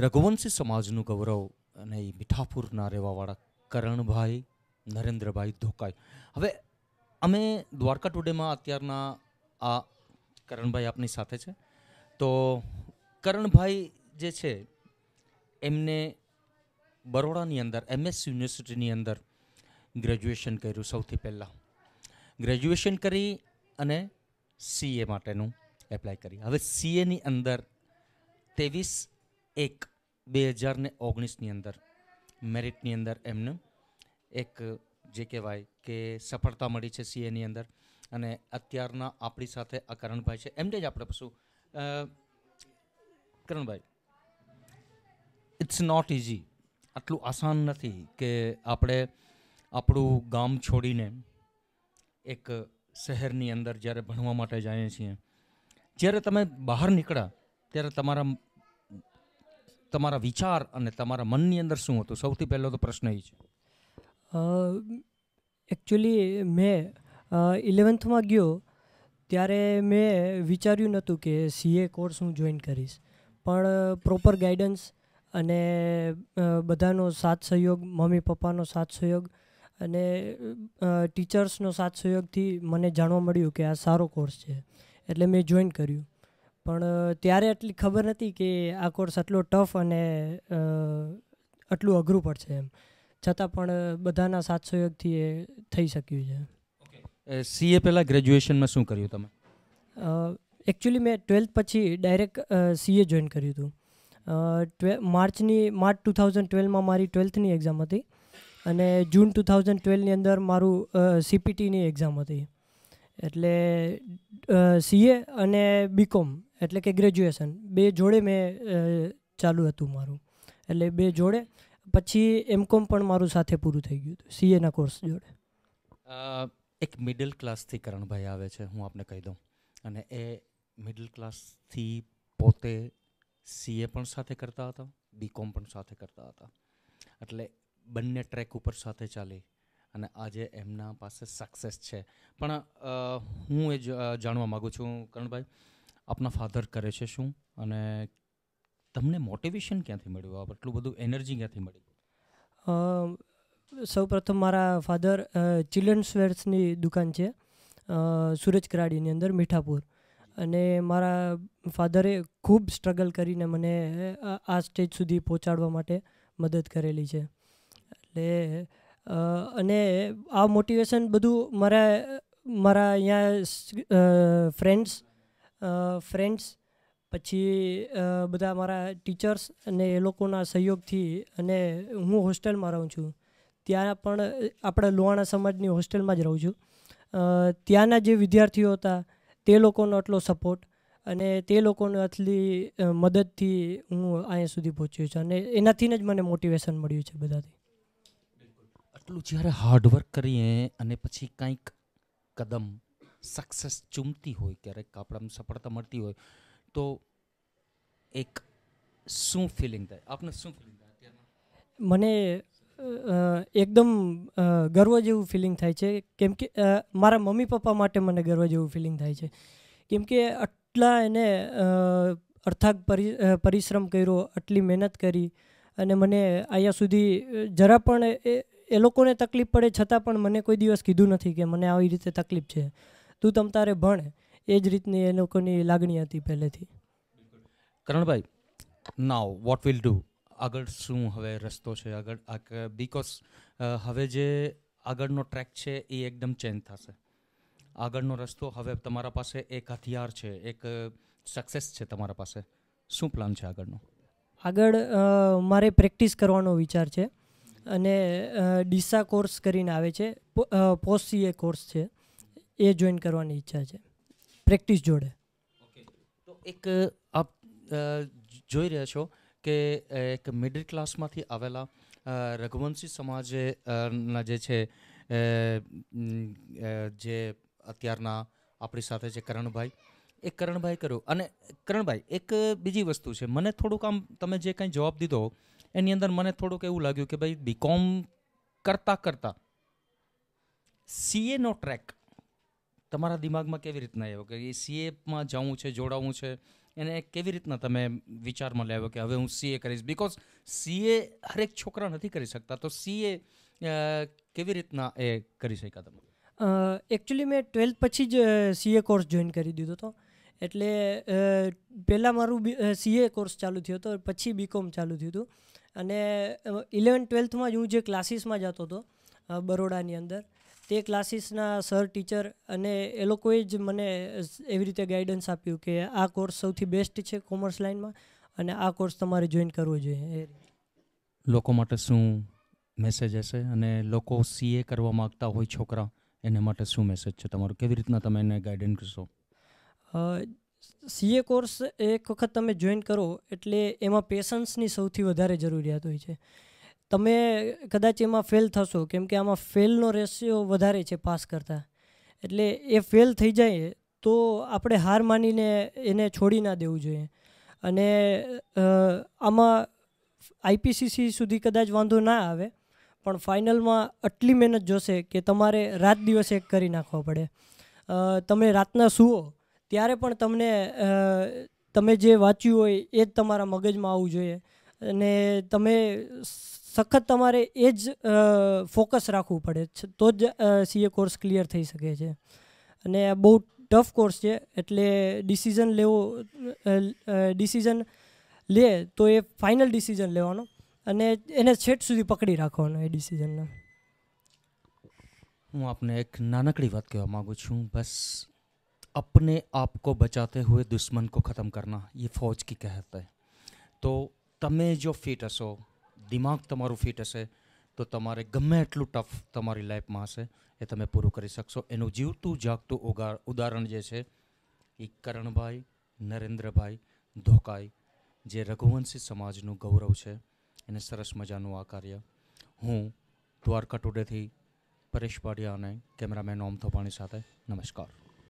રઘુવંશી સમાજનું ગૌરવ અને એ મીઠાપુરના રહેવાવાળા કરણભાઈ નરેન્દ્રભાઈ ધોકાઈ હવે અમે દ્વારકા ટુડેમાં અત્યારના આ કરણભાઈ આપની સાથે છે તો કરણભાઈ જે છે એમને બરોડાની અંદર એમએસ યુનિવર્સિટીની અંદર ગ્રેજ્યુએશન કર્યું સૌથી પહેલાં ગ્રેજ્યુએશન કરી અને સીએ માટેનું એપ્લાય કરી હવે સીએની અંદર ત્રેવીસ એક બે હજાર ને ઓગણીસની અંદર, મેરિટની અંદર એમને એક, જે કહેવાય કે સફળતા મળી છે સીએની અંદર. અને અત્યારના આપણી સાથે આ કરણભાઈ છે. એમને જ આપણે પશુ કરણભાઈ ઇટ્સ નોટ ઇઝી આટલું આસાન નથી કે આપણે આપણું ગામ છોડીને એક શહેરની અંદર જ્યારે ભણવા માટે જઈએ છીએ, જ્યારે તમે બહાર નીકળ્યા, ત્યારે તમારા તમારા વિચાર અને તમારા મનની અંદર શું હતું? સૌથી પહેલો તો પ્રશ્ન એ છે. એકચ્યુઅલી મેં ઇલેવન્થમાં ગયો ત્યારે મેં વિચાર્યું નહોતું કે સીએ કોર્સ હું જોઈન કરીશ. પણ પ્રોપર ગાઈડન્સ અને બધાનો સાથ સહયોગ, મમ્મી પપ્પાનો સાથ સહયોગ અને ટીચર્સનો સાથ સહયોગથી મને જાણવા મળ્યું કે આ સારો કોર્સ છે. એટલે મેં જોઈન કર્યું. પણ ત્યારે એટલી ખબર નથી કે આ કોર્સ આટલો ટફ અને આટલું અઘરું પડશે એમ. છતાં પણ બધાના સાથ સહયોગથી એ થઈ શક્યું છે. સીએ પહેલાં ગ્રેજ્યુએશનમાં શું કર્યું તમે? એકચ્યુઅલી મેં ટ્વેલ્થ પછી ડાયરેક્ટ સીએ જોઈન કર્યું હતું. ટ્વે માર્ચની માર્ચ ટુ થાઉઝન્ડ ટ્વેલ્વમાં મારી ટ્વેલ્થની એક્ઝામ હતી અને જૂન ટુ થાઉઝન્ડ ટ્વેલ્વની અંદર મારું સીપીટીની એક્ઝામ હતી. એટલે સીએ અને બીકોમ એટલે કે ગ્રેજ્યુએશન બે જોડે મેં ચાલુ હતું મારું. એટલે બે જોડે. પછી એમ કોમ પણ મારું સાથે પૂરું થઈ ગયું હતું સીએના કોર્સ જોડે. એક મિડલ ક્લાસથી કરણભાઈ આવે છે, હું આપને કહી દઉં. અને એ મિડલ ક્લાસથી પોતે સીએ પણ સાથે કરતા હતા બીકોમ પણ સાથે કરતા હતા. એટલે બંને ટ્રેક ઉપર સાથે ચાલી. અને આજે એમના પાસે સક્સેસ છે. પણ હું એ જાણવા માગું છું કરણભાઈ આપના ફાધર કરે છે શું? અને તમને મોટિવેશન ક્યાંથી મળ્યું આટલું બધું એનર્જી ક્યાંથી મળી? સૌ પ્રથમ મારા ફાધર ચિલ્ડ્રન્સ વેર્સની દુકાન છે સુરજ કરાડીની અંદર મીઠાપુર. અને મારા ફાધરે ખૂબ સ્ટ્રગલ કરીને મને આ સ્ટેજ સુધી પહોંચાડવા માટે મદદ કરેલી છે. એટલે અને આ મોટિવેશન બધું મારા મારા અહીંયા ફ્રેન્ડ્સ ફ્રેન્ડ્સ પછી બધા મારા ટીચર્સ અને એ લોકોના સહયોગથી અને હું હોસ્ટેલમાં રહું છું. ત્યાં પણ, આપણે લોહાણા સમાજની હોસ્ટેલમાં જ રહું છું. ત્યાંના જે વિદ્યાર્થીઓ હતા, તે લોકોનો આટલો સપોર્ટ અને તે લોકોને આટલી મદદથી હું અહીંયા સુધી પહોંચ્યો છું અને એનાથી જ મને મોટિવેશન મળ્યું છે બધાથી. આટલું જ્યારે હાર્ડવર્ક કરીએ અને પછી કંઈક કદમ સક્સેસ ચૂમતી હોય, ક્યારેક આપણાને સફળતા મળતી હોય, તો એક શું ફિલિંગ થાય? આપને શું ફિલિંગ થાય મને એકદમ ગર્વ જેવું ફિલિંગ થાય છે. કેમ કે મારા મમ્મી પપ્પા માટે મને ગર્વ જેવું ફિલિંગ થાય છે. કેમ કે આટલા એને અર્થાગ પરિ પરિશ્રમ કર્યો, આટલી મહેનત કરી અને મને અહીંયા સુધી જરા પણ એ લોકોને તકલીફ પડે છતાં પણ મને કોઈ દિવસ કીધું નથી કે મને આવી રીતે તકલીફ છે. તું તમ તારે ભણ એ જ રીતની એ લોકોની લાગણી હતી પહેલેથી. કરણભાઈ નાવ વોટ વિલ ડુ આગળ શું હવે રસ્તો છે? આગળ બીકોઝ હવે જે આગળનો ટ્રેક છે એ એકદમ ચેન્જ થશે. આગળનો રસ્તો હવે તમારા પાસે એક હથિયાર છે એક સક્સેસ છે તમારા પાસે. શું પ્લાન છે આગળનો? આગળ મારે પ્રેક્ટિસ કરવાનો વિચાર છે અને ડીસા કોર્સ કરીને આવે છે પોસ્ટ સીએ કોર્સ છે. એ જોઈન કરવાની ઈચ્છા છે. પ્રેક્ટિસ જોડે. તો એક, આપ જોઈ રહ્યા છો કે એક મિડલ ક્લાસમાંથી આવેલા રઘુવંશી સમાજે ના જે છે જે અત્યારના આપણી સાથે છે કરણભાઈ. એ કરણભાઈ કર્યું અને કરણભાઈ, એક બીજી વસ્તુ છે. મને થોડુંક આમ તમે જે કંઈ જવાબ દીધો, એની અંદર મને થોડુંક એવું લાગ્યું કે ભાઈ બીકોમ કરતાં કરતાં સીએનો ટ્રેક તમારા દિમાગમાં કેવી રીતના આવ્યો કે એ સીએમાં જવું છે જોડાવવું છે? એને કેવી રીતના તમે વિચારમાં લેવો કે હવે હું સીએ કરીશ? બીકોઝ સીએ હરેક છોકરા નથી કરી શકતા. તો સીએ કેવી રીતના એ કરી શક્યા તમે? એકચ્યુઅલી મેં ટ્વેલ્થ પછી જ સીએ કોર્સ જોઈન કરી દીધો હતો. એટલે પહેલાં મારું સીએ કોર્સ ચાલુ થયો હતો, પછી બીકોમ ચાલુ થયું હતું. અને ઇલેવન ટ્વેલ્થમાં જ હું જે ક્લાસીસમાં જતો હતો બરોડાની અંદર તે ક્લાસીસના સર ટીચર અને એ લોકોએ જ મને એવી રીતે ગાઈડન્સ આપ્યું કે આ કોર્સ સૌથી બેસ્ટ છે કોમર્સ લાઇનમાં અને આ કોર્સ તમારે જોઈન કરવો જોઈએ. લોકો માટે શું મેસેજ હશે અને લોકો સીએ કરવા માગતા હોય છોકરા એને માટે શું મેસેજ છે? તમારો કેવી રીતના તમે એને ગાઈડન્સ કરશો? સીએ કોર્સ એક વખત તમે જોઈન કરો એટલે એમાં પેશન્સની સૌથી વધારે જરૂરિયાત હોય છે. તમે કદાચ એમાં ફેલ થશો, કેમ કે આમાં ફેલનો રેશિયો વધારે છે પાસ કરતાં. એટલે એ ફેલ થઈ જાય તો આપણે હાર માનીને એને છોડી ના દેવું જોઈએ. અને આમાં આઈપીસીસી સુધી કદાચ વાંધો ના આવે, પણ ફાઇનલમાં આટલી મહેનત જોશે કે તમારે રાત દિવસ એક કરી નાખવા પડે. તમે રાતના સુવો, ત્યારે પણ તમને તમે જે વાંચ્યું હોય એ જ તમારા મગજમાં આવવું જોઈએ. અને તમે સખત તમારે એ જ ફોકસ રાખવું પડે છે તો જ સીએ કોર્સ ક્લિયર થઈ શકે છે અને આ બહુ ટફ કોર્સ છે એટલે ડિસિઝન લેવો ડિસિઝન લે તો એ ફાઇનલ ડિસિઝન લેવાનો અને એને છેટ સુધી પકડી રાખવાનો એ ડિસિઝનને હું આપને એક નાનકડી વાત કહેવા માગું છું બસ अपने आप को बचाते हुए दुश्मन को ख़त्म करना ये फौज की कहत है તો તમે જો ફિટ હશો, દિમાગ તમારું ફિટ હશે, તો તમારે ગમે એટલું ટફ તમારી લાઈફમાં હશે, એ તમે પૂરું કરી શકશો. એનું જીવતું, જાગતું ઉગા, ઉદાહરણ જે છે, એ કરણભાઈ, નરેન્દ્રભાઈ ધોકાઈ, જે રઘુવંશી સમાજનું ગૌરવ છે, એને સરસ મજાનું આ કાર્ય. હું દ્વારકા ટુડેથી પરેશ પાડિયા અને કેમેરામેન ઓમ થોપાણી સાથે નમસ્કાર.